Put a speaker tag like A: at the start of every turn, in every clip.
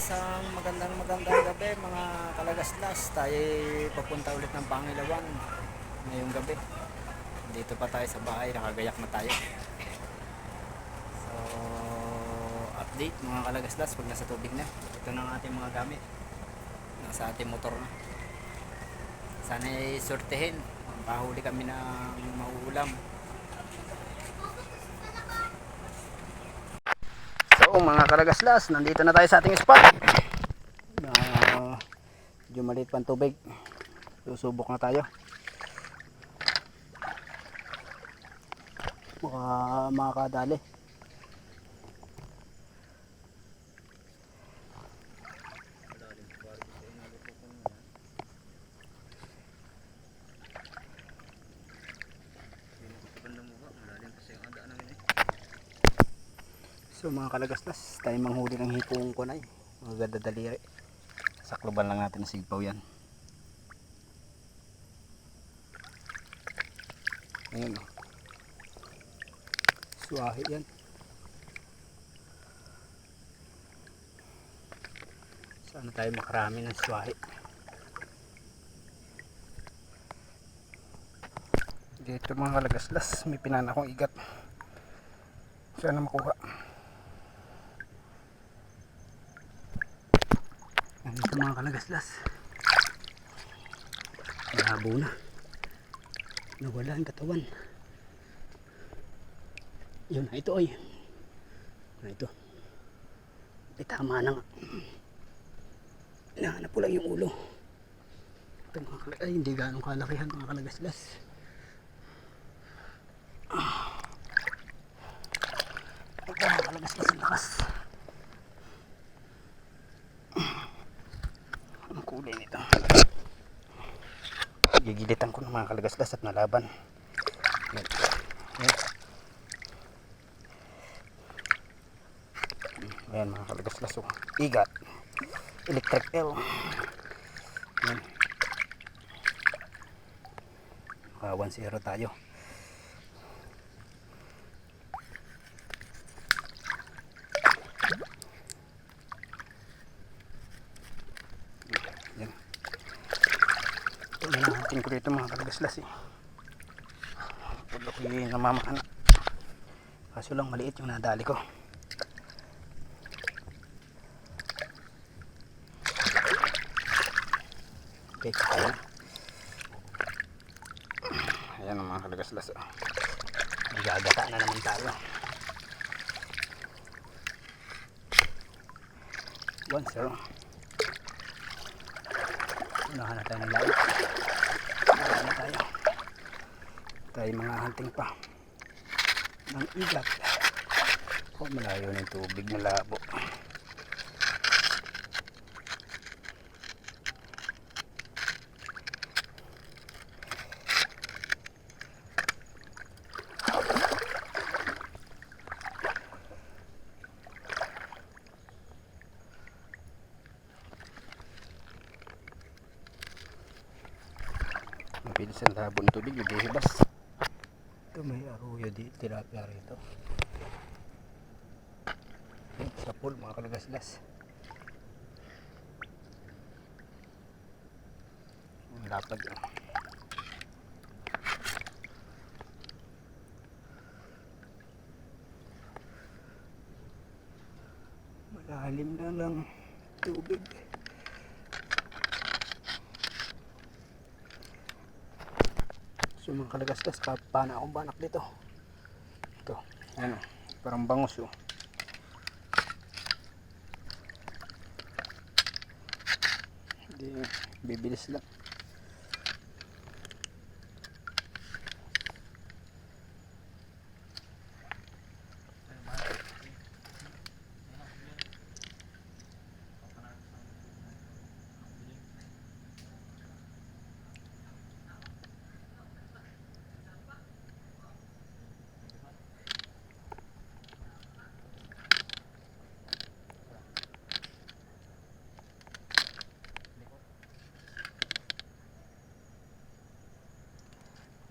A: Isang magandang magandang gabi mga kalagaslas. Tayo papunta ulit ng Pangilawan ngayong gabi. Dito pa tayo sa bahay, nakagayak na tayo. So, update mga kalagaslas pag nasa tubig na. Ito na ang ating mga gamit. Nasa ating motor na. Sana ay sortehin. Pahuli kami ng mauulam. So mga kalagaslas, nandito na tayo sa ating spot. Na medyo maliit pang tubig. Susubok na tayo. Baka makakadali. So mga kalagaslas, tayo manghuli ng hipong kunay. Mga ganda daliri. Sakloban lang natin ng sigpaw yan. Ayun o. Suwahi yan. Sana tayo makarami ng suwahi. Dito mga kalagaslas, may pinana akong igat. Sana makuha. Nandito mga kalagaslas. Malabo na. Nawala ang katawan. Yun na ito ay. Na ito. Ay tama na nga. Nahanap ko lang yung ulo. Ito mga kalagaslas. Ay hindi ganong kalakihan mga kalagaslas. Ito mga kalagaslas ang lakas. Kulay nito. Gigilitan ko ng mga kalagaslas at nalaban. Yan. Yan. Ayan mga kalagaslas. Oh. Igat. Electric L. Yan. Ah, 1-0 tayo. Yan. Natin ko dito mga kalagaslas eh. Pag ako'y namamahana. Kaso lang maliit yung nadali ko. Okay, kaya. Ayan ang mga kalagaslas. Oh. Gagata na naman tayo. One zero. Unahan na tayo ng layo. Unahan na tayo. Tayo mga hunting pa. Ng igat. Oh, malayo yung tubig na labo. Mabilis ang labo ng tubig, naghihibas. Ito may aruyo di tilapia rito. Sa pool, mga kalagaslas. Ang lapad yun. Malalim na lang tubig. So mga kalagastas, kapana akong banak dito. Ito, ano, parang bangus oh. Hindi, bibilis lang.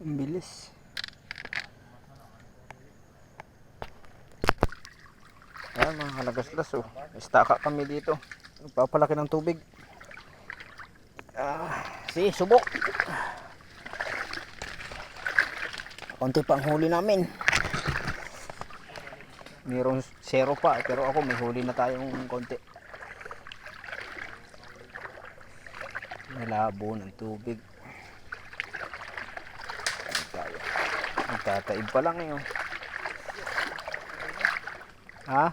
A: Ang bilis. Ayan mga kalagaslas oh. Istaka kami dito. Nagpapalaki ng tubig. Ah, si subok. Konti pa ang huli namin. Mayroong zero pa, pero ako may huli na tayong konti. Malabo ng tubig. Tayo. Nagtataib pa lang eh. oh. Ha?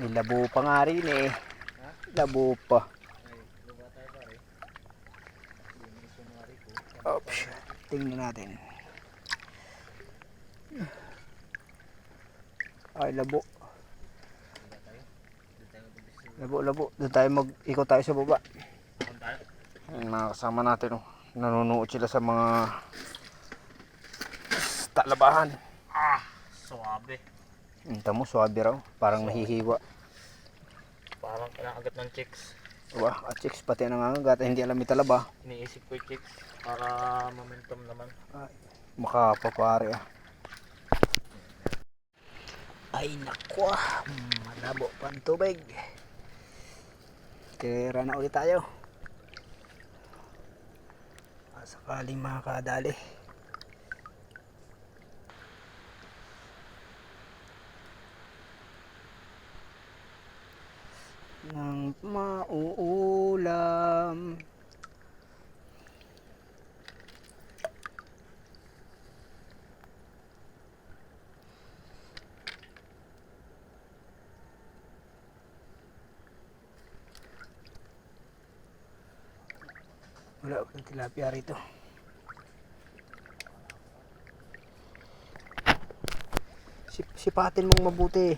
A: Ilabo pa nga rin eh. Labo pa. Oops. Tingnan natin. Ay, labo. Labo, labo. Doon tayo mag-ikot tayo sa baba. Yung mga kasama natin, oh. nanonood sila sa mga talabahan.
B: Suwabe.
A: Hinta mo, swabe raw. Parang nahihiwa.
B: Parang kinakagat ng chicks.
A: Diba? At chicks, pati nangangagat. Hindi alam yung talaba.
B: Iniisip ko yung chicks para momentum naman.
A: Makapapare ah. Ay nakwa, malabo pa ang tubig. Tira na ulit tayo. Sakaling makakadali. Nang mauulam. Wala akong tilapia rito. Sip sipatin mong mabuti.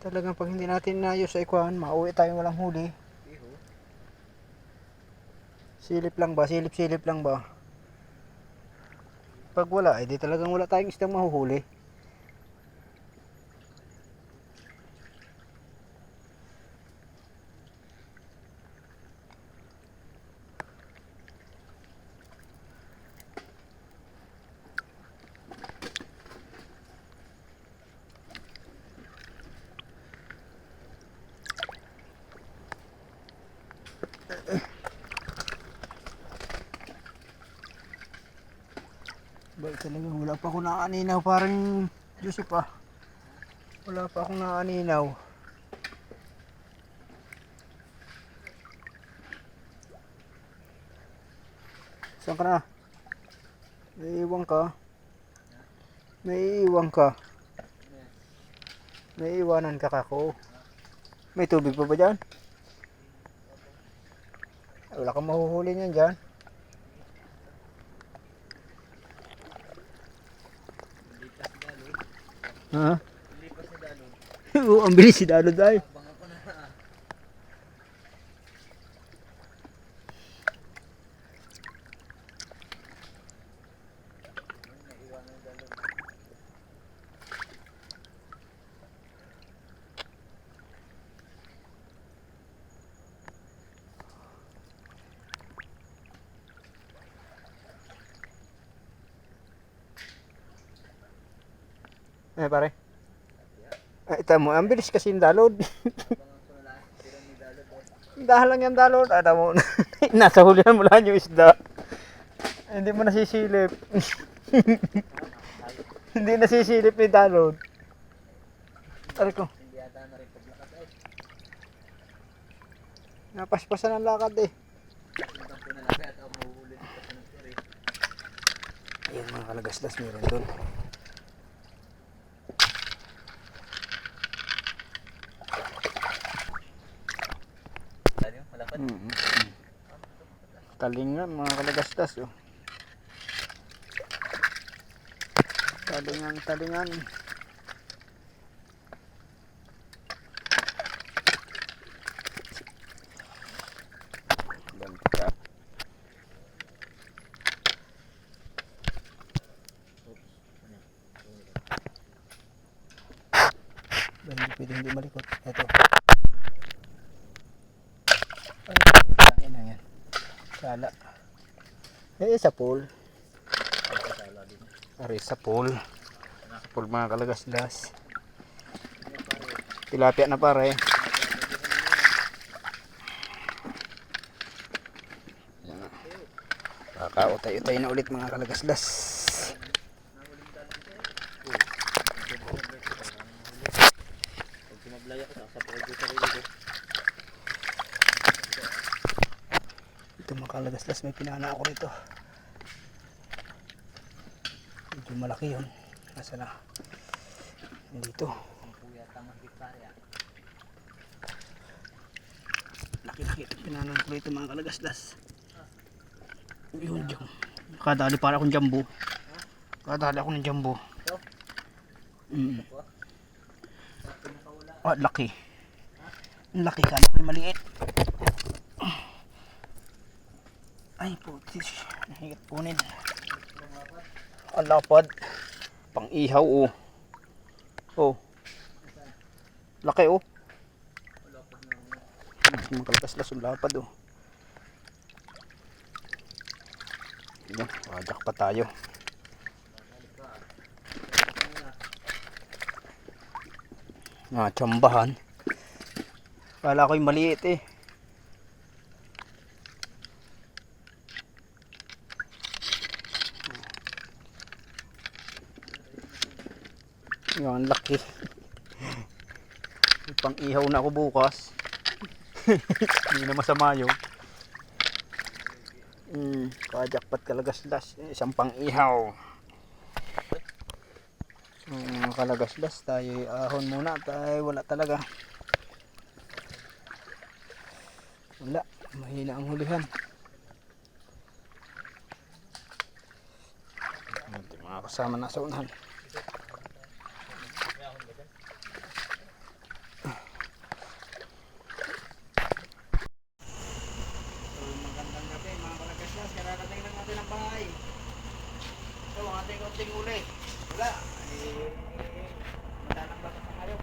A: Talagang pag hindi natin inayos sa ikuan, mauwi tayong walang huli. Silip lang ba? Silip-silip lang ba? Pag wala, eh di talagang wala tayong isdang mahuhuli. Ba, talagang wala pa ako naaninaw. Parang Joseph ah. Wala pa akong naaninaw. Saan ka na? May iwan ka? May iwan ka? May iwanan ka kako? May tubig pa ba dyan? Wala kang mahuhuli niyan dyan. Ha? Oo, ang bilis si Dalod ay. Eh pare. Ay, ito mo, ang bilis kasi yung dalod. Dahil lang yung dalod. Ada mo, nasa hulihan mo lang yung isda. Hindi mo nasisilip. Hindi nasisilip ni dalod. Tari ko. Napaspasan ang lakad eh. Ayan mga kalagaslas meron doon. Talingan mga kalagastas oh. Talingan, talingan. Pwedeng hindi malikot. Ito. Ay, putang ina yan. Sala. Eh, sa pool. Ari, sa pool. Sa pool mga kalagaslas. Tilapia na pare. Kakautay-utay na ulit mga kalagaslas.
B: Pag sumablay ako, sasapaw ko sa rilo ko.
A: Ito mga kalagaslas, may pinana ako rito. Medyo malaki yun. Nasa na? Dito. Laki-laki. Pinana ko rito mga kalagaslas. Yun dyan. Kadali para akong jumbo. Kadali ako ng jumbo. Mm. Ah, laki. Laki ka. Ako maliit. Ay, putis. Nahigit kunin. Ang lapad. Pang ihaw, oh. Oh. Laki, oh. Mga kalkas-las ang lapad, oh. Yan, wajak pa tayo. Mga tsambahan. Kala ko'y maliit eh. Yan, laki. May Pang ihaw na ako bukas. Hindi na masama yun. Hmm, kajakpat kalagaslas. Isang pang ihaw. So, mga kalagaslas, tayo ahon muna. Tayo wala talaga. Wala. Mahina ang hulihan. Mga kasama na sa unahan. So, magandang gabi mga kalagaslas. Kararating lang natin ang bahay. Ito ang ating konting uli. Wala. Eh, madalang batas na kayo.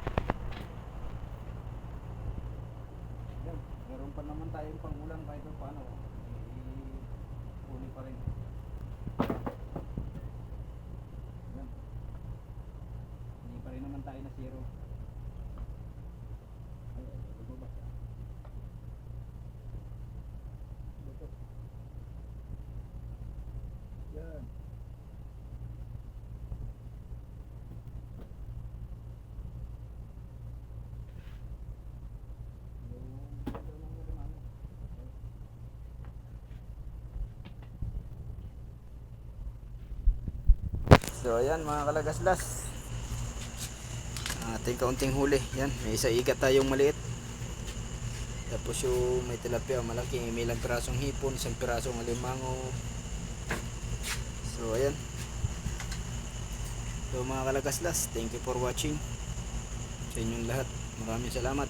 A: Yan. Meron pa naman tayong pangulang kahit pa paano. Eh, uli pa rin. Yan. Hindi pa rin naman tayo na zero. Yan. So ayan mga kalagaslas ating kaunting huli Yan, may isa ikat tayong maliit. Tapos yung may tilapia malaki May ilang pirasong hipon, isang pirasong alimango. So ayan. So mga kalagaslas Thank you for watching. Sa inyong lahat Maraming salamat